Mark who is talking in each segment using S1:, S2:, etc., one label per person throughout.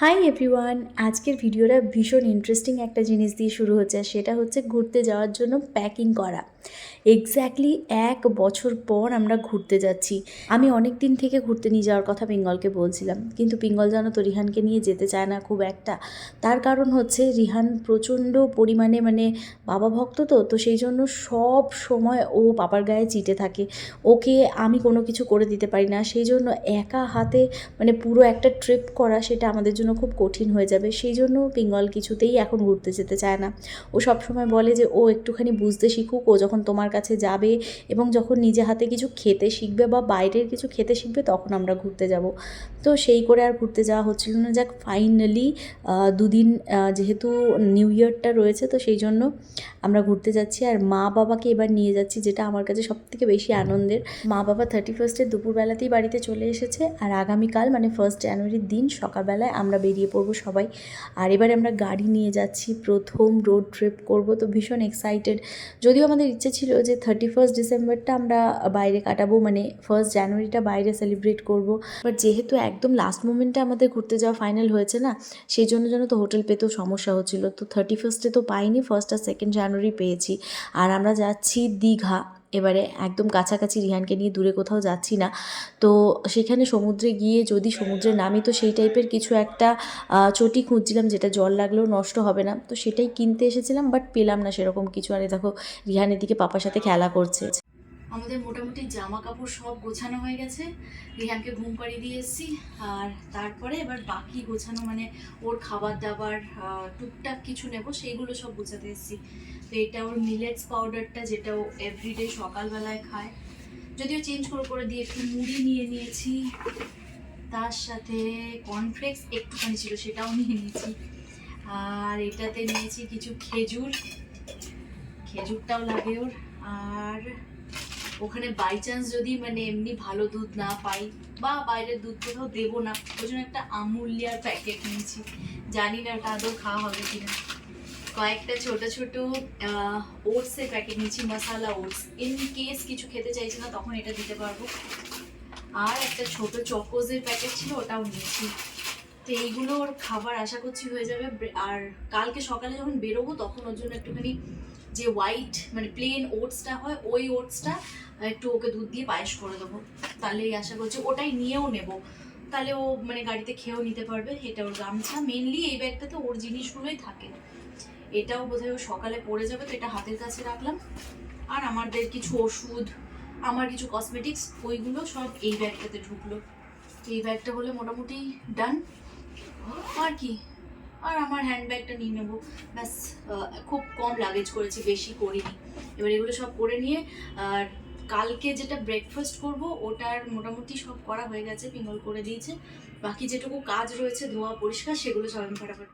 S1: Hi everyone আজকের ভিডিওটা ভীষণ ইন্টারেস্টিং একটা জিনিস দিয়ে শুরু হচ্ছে, সেটা হচ্ছে ঘুরতে যাওয়ার জন্য প্যাকিং করা। এক্স্যাক্টলি এক বছর পর আমরা ঘুরতে যাচ্ছি। আমি অনেক দিন থেকে ঘুরতে নিয়ে যাওয়ার কথা পিঙ্গলকে বলছিলাম, কিন্তু পিঙ্গল জানো তো রিহানকে নিয়ে যেতে চায় না খুব একটা। তার কারণ হচ্ছে রিহান প্রচণ্ড পরিমাণে মানে বাবা ভক্ত তো তো সেই জন্য সব সময় ও বাবার গায়ে চিটে থাকে। ওকে আমি কোনো কিছু করে দিতে পারি না, সেই জন্য একা হাতে মানে পুরো একটা ট্রিপ করা, সেটা আমাদের জন্য খুব কঠিন হয়ে যাবে, সেই জন্য পিঙ্গল কিছুতেই এখন ঘুরতে যেতে চায় না। ও সব সময় বলে যে, ও একটুখানি বুঝতে শিখুক, ও যখন তোমার কাছে যাবে এবং যখন নিজে হাতে কিছু খেতে শিখবে বা বাইরের কিছু খেতে শিখবে, তখন আমরা ঘুরতে যাব। তো সেই করে আর ঘুরতে যাওয়া হচ্ছিল না। যাক ফাইনালি দুদিন যেহেতু নিউ ইয়ারটা রয়েছে, তো সেই জন্য আমরা ঘুরতে যাচ্ছি। আর মা বাবাকে এবার নিয়ে যাচ্ছি, যেটা আমার কাছে সব থেকে বেশি আনন্দের। মা বাবা থার্টি ফার্স্টের দুপুরবেলাতেই বাড়িতে চলে এসেছে। আর আগামীকাল মানে ফার্স্ট জানুয়ারির দিন, সকালবেলায় আমরা বেরিয়ে পড়ব সবাই। আর এবারে আমরা গাড়ি নিয়ে যাচ্ছি, প্রথম রোড ট্রিপ করব। তো ভীষণ এক্সাইটেড যদিও আমাদের ইচ্ছে ছিল যে থার্টি ফার্স্ট ডিসেম্বরটা আমরা বাইরে কাটাবো মানে ফার্স্ট জানুয়ারিটা বাইরে সেলিব্রেট করব। বাট যেহেতু একদম লাস্ট মোমেন্টে আমাদের ঘুরতে যাওয়া ফাইনাল হয়েছে না, সেই জন্য যেন তো হোটেল পেতেও সমস্যা হচ্ছিল। তো থার্টি ফার্স্টে তো পাইনি ফার্স্ট আর সেকেন্ড জানুয়ারি পেয়েছি। আর আমরা যাচ্ছি দীঘা। এবারে একদম কাছাকাছি রিহানকে নিয়ে দূরে কোথাও যাচ্ছি না। তো সেখানে সমুদ্রে গিয়ে যদি সমুদ্রে নামি, তো সেই টাইপের কিছু একটা চটি খুঁজছিলাম যেটা জল লাগলেও নষ্ট হবে না। তো সেটাই কিনতে এসেছিলাম বাট পেলাম না সেরকম কিছু। আরে দেখো রিহানের দিকে পাপার সাথে খেলা করছে।
S2: আমাদের মোটামুটি জামা কাপড় সব গোছানো হয়ে গেছে। রিহানকে ঘুম পাড়িয়ে দিয়ে এসেছি। আর তারপরে এবার বাকি গোছানো মানে ওর খাবার দাবার টুকটাক কিছু নেব, সেইগুলো সব গোছাতে এসেছি। তো এটা ওর মিলেটস পাউডারটা যেটা ও এভরিডে সকালবেলায় খায়। যদিও চেঞ্জ করে করে দিয়ে একটু মুড়ি নিয়ে নিয়েছি। তার সাথে কর্নফ্লেক্স একটুখানি ছিল, সেটাও নিয়ে নিয়েছি। আর এটাতে নিয়েছি কিছু খেজুর। খেজুরটাও লাগে ওর। আর ওখানে বাই চান্স যদি মানে এমনি ভালো দুধ না পাই বা বাইরের দুধ কোথাও দেবো না, ওই জন্য একটা আমুলিয়ার প্যাকেট নিয়েছি। জানি না ওটা আদৌ খাওয়া হবে কিনা। কয়েকটা ছোট ছোট ওটসের প্যাকেট নিয়েছি মশালা ওটস ইন কেস কিছু খেতে চাইছি না, তখন এটা দিতে পারব। আর একটা ছোট চকোজের প্যাকেট ছিল, ওটাও নিয়েছি। তো এইগুলো ওর খাবার আশা করছি হয়ে যাবে। আর কালকে সকালে যখন বেরোবো, তখন ওর জন্য একটুখানি যে হোয়াইট মানে প্লেন ওটসটা হয়, ওই ওটসটা একটু ওকে দুধ দিয়ে পায়েস করে দেবো। তাহলেই আশা করছি ওটাই নিয়েও নেব। তাহলে ও মানে গাড়িতে খেয়েও নিতে পারবে, এটা ওর গামছা। মেনলি এই ব্যাগটাতে ওর জিনিসগুলোই থাকে। এটাও বোধহয় ও সকালে পড়ে যাবে, তো এটা হাতের কাছে রাখলাম। আর আমাদের কিছু ওষুধ, আমার কিছু কসমেটিক্স ওইগুলো সব এই ব্যাগটাতে ঢুকলো। এই ব্যাগটা হলে মোটামুটি ডান আর কি? আর আমার হ্যান্ডব্যাগটা নিয়ে নেব। ব্যাস খুব কম লাগেজ করেছি, বেশি করিনি। এবার এগুলো সব করে নিয়ে আর কালকে যেটা ব্রেকফাস্ট করব, ওটার মোটামুটি সব করা হয়ে গেছে, পিঙ্গল করে দিয়েছে। বাকি যেটুকু কাজ রয়েছে, ধোয়া, পরিষ্কার, সেগুলো সব আমি ফটাফট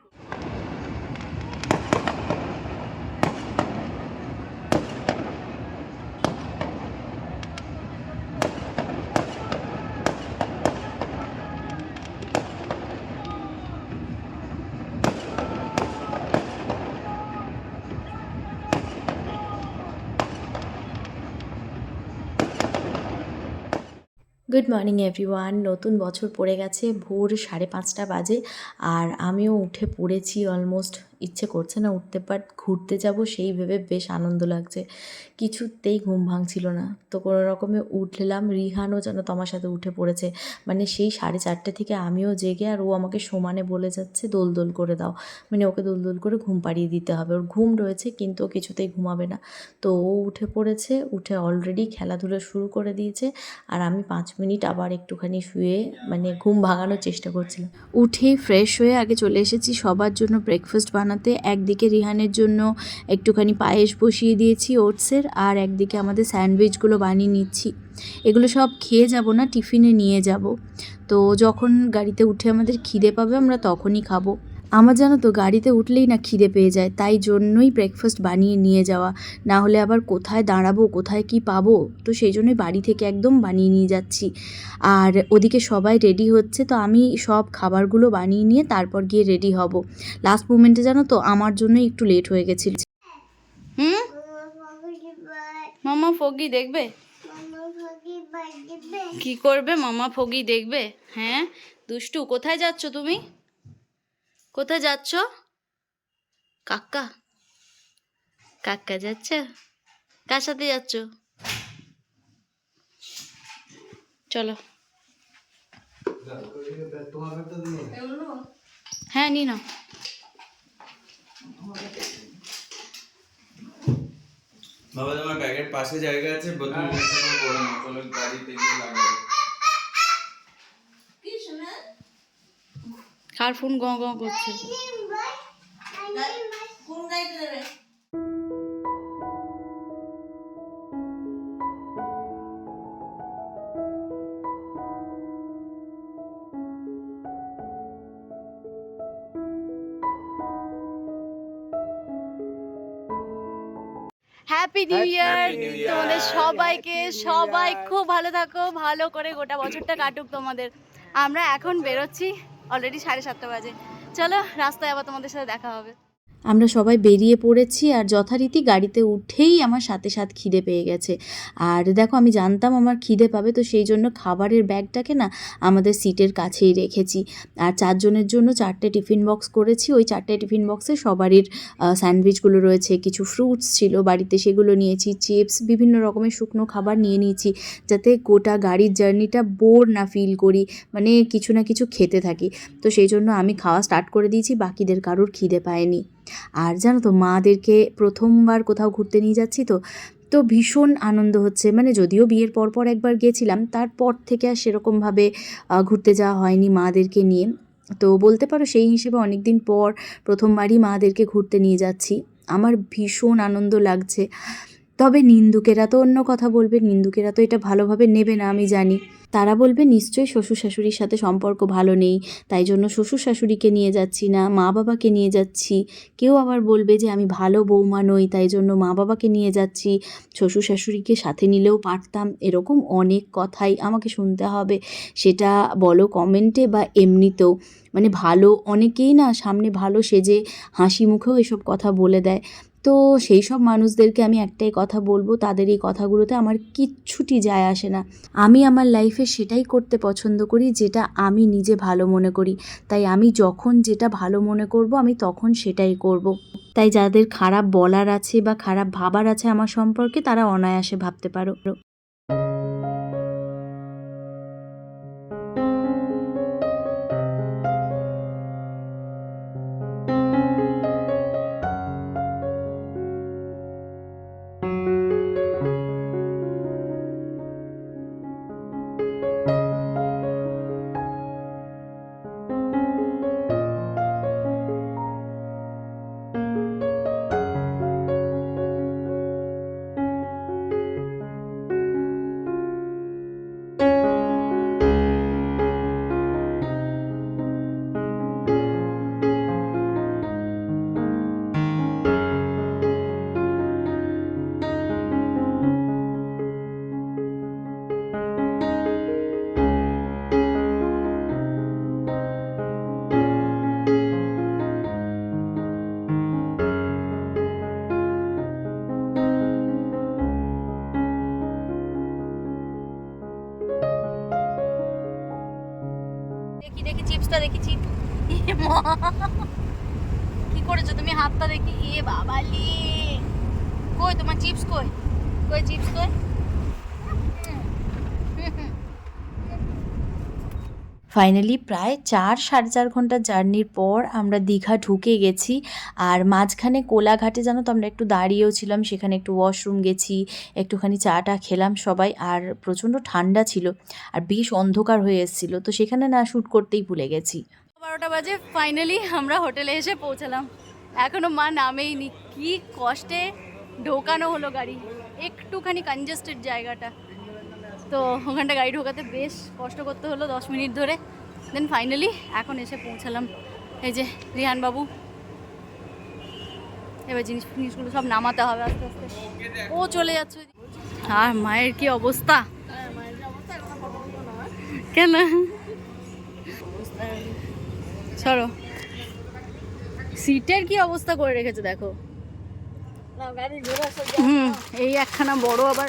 S1: গুড মর্নিং এভরিওয়ান নতুন বছর পড়ে গেছে, ভোর সাড়ে পাঁচটা বাজে, আর আমিও উঠে পড়েছি অলমোস্ট ইচ্ছে করছে না উঠতে বাট ঘুরতে যাব সেই ভেবে বেশ আনন্দ লাগছে। কিছুতেই ঘুম ভাঙছিল না। তো কোনো রকমে উঠলাম, রিহানও যেন তোমার সাথে উঠে পড়েছে। মানে সেই সাড়ে চারটে থেকে আমিও জেগে আর ও আমাকে সমানে বলে যাচ্ছে, দোল দোল করে দাও। মানে ওকে দোল দোল করে ঘুম পাড়িয়ে দিতে হবে। ওর ঘুম রয়েছে, কিন্তু ও কিছুতেই ঘুমাবে না। তো ও উঠে পড়েছে, উঠে অলরেডি খেলাধুলো শুরু করে দিয়েছে আর আমি পাঁচ মিনিট আবার একটুখানি শুয়ে মানে ঘুম ভাঙানোর চেষ্টা করছিলাম। উঠে ফ্রেশ হয়ে আগে চলে এসেছি, সবার জন্য ব্রেকফাস্ট বানাতে একদিকে রিহানের জন্য একটুখানি পায়েস বসিয়ে দিয়েছি ওটসের আর একদিকে আমাদের স্যান্ডউইচগুলো বানিয়ে নিচ্ছি। এগুলো সব খেয়ে যাব না, টিফিনে নিয়ে যাব। তো যখন গাড়িতে উঠে আমাদের খিদে পাবে, আমরা তখনই খাব। আমার জানো তো, গাড়িতে উঠলেই না খিদে পেয়ে যায়, তাই জন্যই ব্রেকফাস্ট বানিয়ে নিয়ে যাওয়া। না হলে আবার কোথায় দাঁড়াবো, কোথায় কি পাবো? তো সেই জন্যই বাড়ি থেকে একদম বানিয়ে নিয়ে যাচ্ছি। আর ওদিকে সবাই রেডি হচ্ছে, তো আমি সব খাবারগুলো বানিয়ে নিয়ে তারপর গিয়ে রেডি হব। লাস্ট মোমেন্টে জানো তো, আমার জন্যই একটু লেট হয়ে গেছিল। হুম? মামা ফগি দেখবে? কি করবে? মামা ফগি দেখবে? হ্যাঁ? দুষ্টু, কোথায় যাচ্ছ তুমি?
S2: কোথায় যাচ্ছ? কাকা কাকা যাচ্ছ? কার সাথে যাচ্ছ? চলো। হ্যাঁ নি না
S3: বাবা, তোমার ব্যাগের পাশে জায়গা আছে? বোতল গাড়িতে গিয়ে লাগাবো
S2: কার ফোন গ গ করছে। হ্যাপি নিউ ইয়ার
S3: New
S2: তোমাদের সবাইকে সবাই খুব ভালো থাকো ভালো করে গোটা বছরটা কাটুক তোমাদের। আমরা এখন বেরোচ্ছি। অলরেডি সাড়ে সাতটা বাজে। চলো রাস্তায় আবার তোমাদের সাথে দেখা হবে।
S1: আমরা সবাই বেরিয়ে পড়েছি আর যথারীতি গাড়িতে উঠেই আমার সাথে সাথ খিদে পেয়ে গেছে। আর দেখো, আমি জানতাম আমার খিদে পাবে, তো সেই জন্য খাবারের ব্যাগটাকে না আমাদের সিটের কাছেই রেখেছি। আর চারজনের জন্য চারটে টিফিন বক্স করেছি। ওই চারটে টিফিন বক্সে সবারই স্যান্ডউইচগুলো রয়েছে, কিছু ফ্রুটস ছিল, বাড়িতে সেগুলো নিয়েছি, চিপস, বিভিন্ন রকমের শুকনো খাবার নিয়ে নিয়েছি, যাতে গোটা গাড়ির জার্নিটা বোর না ফিল করি মানে কিছু না কিছু খেতে থাকি। তো সেই জন্য আমি খাওয়া স্টার্ট করে দিয়েছি, বাকিদের কারোর খিদে পায়নি। আর জানো তো, মাদেরকে প্রথমবার কোথাও ঘুরতে নিয়ে যাচ্ছি তো তো ভীষণ আনন্দ হচ্ছে। মানে যদিও বিয়ের পর পর একবার গিয়েছিলাম তারপর থেকে আর সেরকমভাবে ঘুরতে যাওয়া হয়নি মাদেরকে নিয়ে। তো বলতে পারো সেই হিসেবে অনেক দিন পর প্রথমবারই মাদেরকে ঘুরতে নিয়ে যাচ্ছি। আমার ভীষণ আনন্দ লাগছে। তবে নিন্দুকেরা তো অন্য কথা বলবে, নিন্দুকেরা তো এটা ভালোভাবে নেবে না, আমি জানি। তারা বলবে, নিশ্চয়ই শ্বশুর শাশুড়ির সাথে সম্পর্ক ভালো নেই, তাই জন্য শ্বশুর শাশুড়িকে নিয়ে যাচ্ছি না মা বাবাকে নিয়ে যাচ্ছি। কেউ আবার বলবে যে, আমি ভালো বৌমা নই, তাই জন্য মা বাবাকে নিয়ে যাচ্ছি শ্বশুর শাশুড়িকে সাথে নিলেও পারতাম। এরকম অনেক কথাই আমাকে শুনতে হবে, সেটা বলো কমেন্টে বা এমনিতেও। মানে ভালো, অনেকেই না সামনে ভালো সেজে হাসি মুখেও এসব কথা বলে দেয়। তো সেই সব মানুষদেরকে আমি একটাই কথা বলব, তাদের এই কথাগুলোতে আমার কিচ্ছুটি যায় আসে না। আমি আমার লাইফে সেটাই করতে পছন্দ করি যেটা আমি নিজে ভালো মনে করি। তাই আমি যখন যেটা ভালো মনে করব, আমি তখন সেটাই করব। তাই যাদের খারাপ বলার আছে বা খারাপ ভাবার আছে আমার সম্পর্কে তারা অনায়াসে ভাবতে পারো।
S2: দেখি চিপসটা দেখি চিপ কি করেছ তুমি? হাতটা দেখি। এ বাবালি। কই তোমার চিপস কই? কই চিপস কই?
S1: ফাইনালি প্রায় চার সাড়ে চার ঘণ্টা জার্নির পর আমরা দীঘা ঢুকে গেছি। আর মাঝখানে কোলাঘাটে জানো তো আমরা একটু দাঁড়িয়েও ছিলাম, সেখানে একটু ওয়াশরুম গেছি, একটুখানি চাটা খেলাম সবাই, আর প্রচণ্ড ঠান্ডা ছিল, আর বেশ অন্ধকার হয়ে এসেছিল। তো সেখানে না শ্যুট করতেই ভুলে গেছি।
S2: বারোটা বাজে ফাইনালি আমরা হোটেলে এসে পৌঁছালাম। এখনও মা নামেইনি, কি কষ্টে ঢোকানো হলো গাড়ি, একটুখানি কনজেস্টেড জায়গাটা। তো ওখানটা গাড়ি ঢোকাতে বেশ কষ্ট করতে হলো দশ মিনিট ধরে। দেন ফাইনালি এখন এসে পৌঁছালাম। এই যে রিহান বাবু। এবার জিনিস ফিনিসগুলো সব নামাতে হবে আস্তে আস্তে। ও চলে যাচ্ছে। আর মায়ের কি অবস্থা? কেন? সরো। সিটের কি অবস্থা করে রেখেছে দেখো। হুম এই একখানা বড় আবার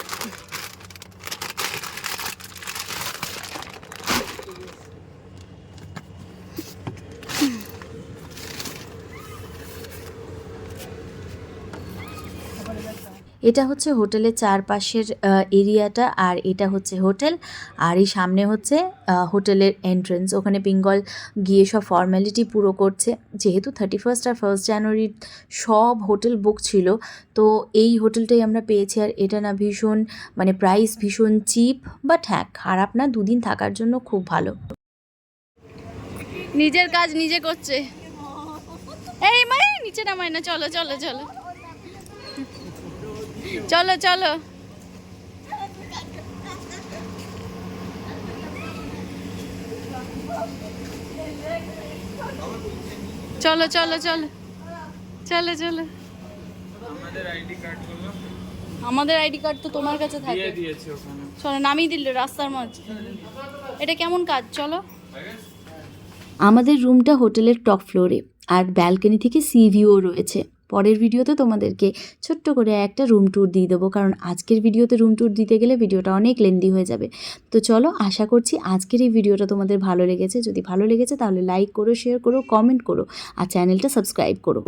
S1: এটা হচ্ছে হোটেলের চারপাশের এরিয়াটা আর এটা হচ্ছে হোটেল। আর এই সামনে হচ্ছে হোটেলের এন্ট্রেন্স ওখানে বেঙ্গল গিয়ে সব ফর্মালিটি পুরো করছে। যেহেতু থার্টি ফার্স্ট আর ফার্স্ট জানুয়ারি সব হোটেল বুক ছিল, তো এই হোটেলটাই আমরা পেয়েছি। আর এটা না ভীষণ মানে প্রাইস ভীষণ চিপ বাট হ্যাঁ খারাপ না, দুদিন থাকার জন্য খুব ভালো।
S2: নিজের কাজ নিজে করছে। এই মাই, নিচে নামাই না, চলো চলো চলো। চলো চলো। চলো চলো চলো। চলো চলো।
S3: আমাদের আইডি কার্ডগুলো
S2: আমাদের আইডি কার্ড তো তোমার কাছে থাকে।
S3: দিয়ে
S2: চলো নামিয়ে দিল রাস্তার মাঝে এটা কেমন কাজ? চলো।
S1: আমাদের রুমটা হোটেলের টপ ফ্লোরে আর ব্যালকনি থেকে সি ভিউও রয়েছে। পরের ভিডিওতে তোমাদেরকে ছোট্ট করে একটা রুম ট্যুর দিয়ে দেবো। কারণ আজকের ভিডিওতে রুম ট্যুর দিতে গেলে ভিডিওটা অনেক লেন্দি হয়ে যাবে। তো চলো, আশা করছি আজকের এই ভিডিওটা তোমাদের ভালো লেগেছে। যদি ভালো লেগেছে তাহলে লাইক করো শেয়ার করো কমেন্ট করো, আর চ্যানেলটা সাবস্ক্রাইব করো।